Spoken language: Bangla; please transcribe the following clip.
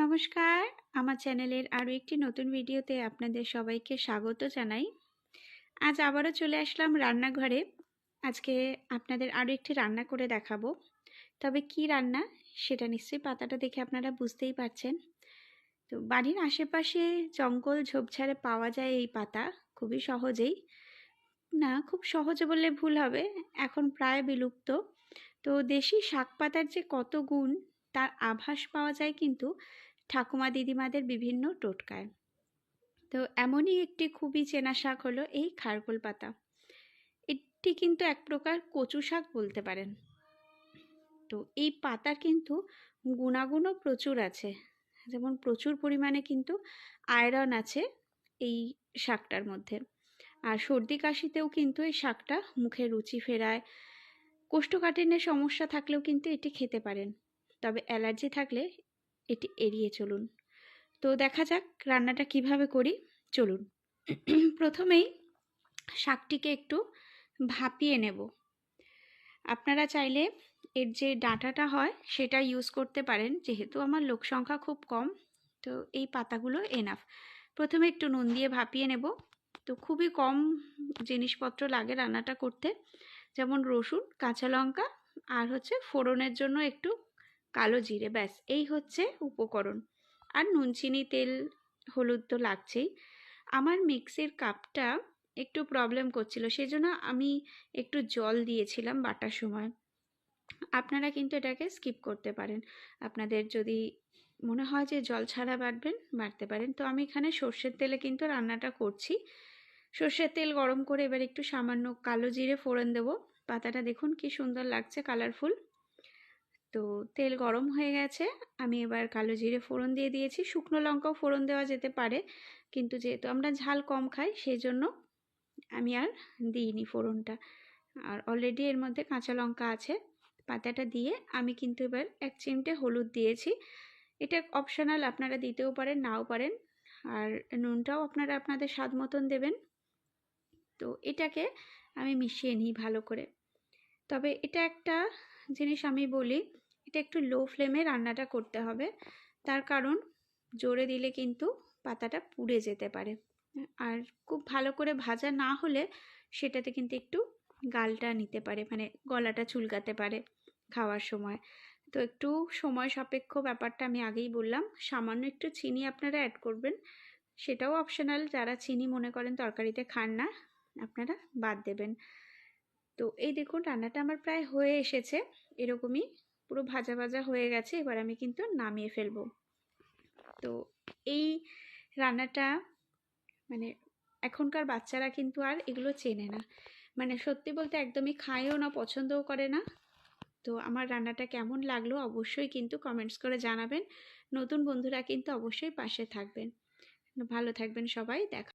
নমস্কার। আমার চ্যানেলের আরও একটি নতুন ভিডিওতে আপনাদের সবাইকে স্বাগত জানাই। আজ আবারও চলে আসলাম রান্নাঘরে। আজকে আপনাদের আরও একটি রান্না করে দেখাবো। তবে কি রান্না, সেটা নিশ্চয়ই পাতাটা দেখে আপনারা বুঝতেই পারছেন। তো বাড়ির আশেপাশে জঙ্গল ঝোপঝাড়ে পাওয়া যায় এই পাতা, খুবই সহজেই। না, খুব সহজে বললে ভুল হবে, এখন প্রায় বিলুপ্ত। তো দেশি শাক পাতার যে কত গুণ, তার আভাস পাওয়া যায় কিন্তু ঠাকুমা দিদিমাদের বিভিন্ন টোটকায়। তো এমনই একটি খুবই চেনা শাক হলো এই খারকোল পাতা। এটি কিন্তু এক প্রকার কচু শাক বলতে পারেন। তো এই পাতার কিন্তু গুণাগুণও প্রচুর আছে। যেমন প্রচুর পরিমাণে কিন্তু আয়রন আছে এই শাকটার মধ্যে। আর সর্দি কাশিতেও কিন্তু এই শাকটা মুখে রুচি ফেরায়। কোষ্ঠকাঠিন্যের সমস্যা থাকলেও কিন্তু এটি খেতে পারেন। তবে অ্যালার্জি থাকলে এটি এড়িয়ে চলুন। তো দেখা যাক রান্নাটা কীভাবে করি। চলুন। প্রথমেই শাকটিকে একটু ভাপিয়ে নেব। আপনারা চাইলে এর যে ডাঁটাটা হয় সেটা ইউজ করতে পারেন, যেহেতু আমার লোক সংখ্যা খুব কম, তো এই পাতাগুলো এনাফ প্রথমে একটু নুন দিয়ে ভাপিয়ে নেব। তো খুবই কম জিনিসপত্র লাগে রান্নাটা করতে। যেমন রসুন, কাঁচা লঙ্কা, আর হচ্ছে ফোড়নের জন্য একটু কালো জিরে, ব্যাস। এই হচ্ছে উপকরণ। আর নুন, চিনি, তেল, হলুদ তো লাগছেই। আমার মিক্সির কাপটা একটু প্রবলেম করছিল সেই জন্য আমি একটু জল দিয়েছিলাম বাটার সময়। আপনারা কিন্তু এটাকে স্কিপ করতে পারেন। আপনাদের যদি মনে হয় যে জল ছাড়া বাটবেন, বাটতে পারেন। তো আমি এখানে সর্ষের তেলে কিন্তু রান্নাটা করছি। সর্ষের তেল গরম করে এবার একটু সামান্য কালো জিরে ফোড়ন দেবো। পাতাটা দেখুন কি সুন্দর লাগছে কালারফুল তো তেল গরম হয়ে গেছে। আমি এবার কালো জিরে ফোড়ন দিয়ে দিয়েছি। শুকনো লঙ্কাও ফোড়ন দেওয়া যেতে পারে। কিন্তু যেহেতু আমরা ঝাল কম খাই সেই জন্য আমি আর দিইনি ফোড়নটা। আর অলরেডি এর মধ্যে কাঁচা লঙ্কা আছে। পাতাটা দিয়ে আমি কিন্তু এবার এক চিমটে হলুদ দিয়েছি। এটা অপশনাল আপনারা দিতেও পারেন, নাও পারেন। আর নুনটাও আপনারা আপনাদের স্বাদ মতন দেবেন। তো এটাকে আমি মিশিয়ে নিই ভালো করে। তবে এটা একটা জিনিস আমি বলি এটা একটু লো ফ্লেমে রান্নাটা করতে হবে। তার কারণ জোরে দিলে কিন্তু পাতাটা পুড়ে যেতে পারে। আর খুব ভালো করে ভাজা না হলে সেটাতে কিন্তু একটু গালটা নিতে পারে মানে গলাটা চুলকাতে পারে খাওয়ার সময়। তো একটু সময় সাপেক্ষ ব্যাপারটা আমি আগেই বললাম। সামান্য একটু চিনি আপনারা অ্যাড করবেন। সেটাও অপশনাল যারা চিনি মনে করেন তরকারিতে খান না, আপনারা বাদ দেবেন। তো এই দেখুন, রান্নাটা আমার প্রায় হয়ে এসেছে। এরকমই পুরো ভাজা ভাজা হয়ে গেছে, এবার আমি কিন্তু নামিয়ে ফেলব। তো এই রান্নাটা মানে এখনকার বাচ্চারা কিন্তু আর এগুলো চেনে না। মানে সত্যি বলতে একদমই খায়ও না, পছন্দও করে না। তো আমার রান্নাটা কেমন লাগল অবশ্যই কিন্তু কমেন্টস করে জানাবেন। নতুন বন্ধুরা কিন্তু অবশ্যই পাশে থাকবেন। ভালো থাকবেন সবাই, দেখা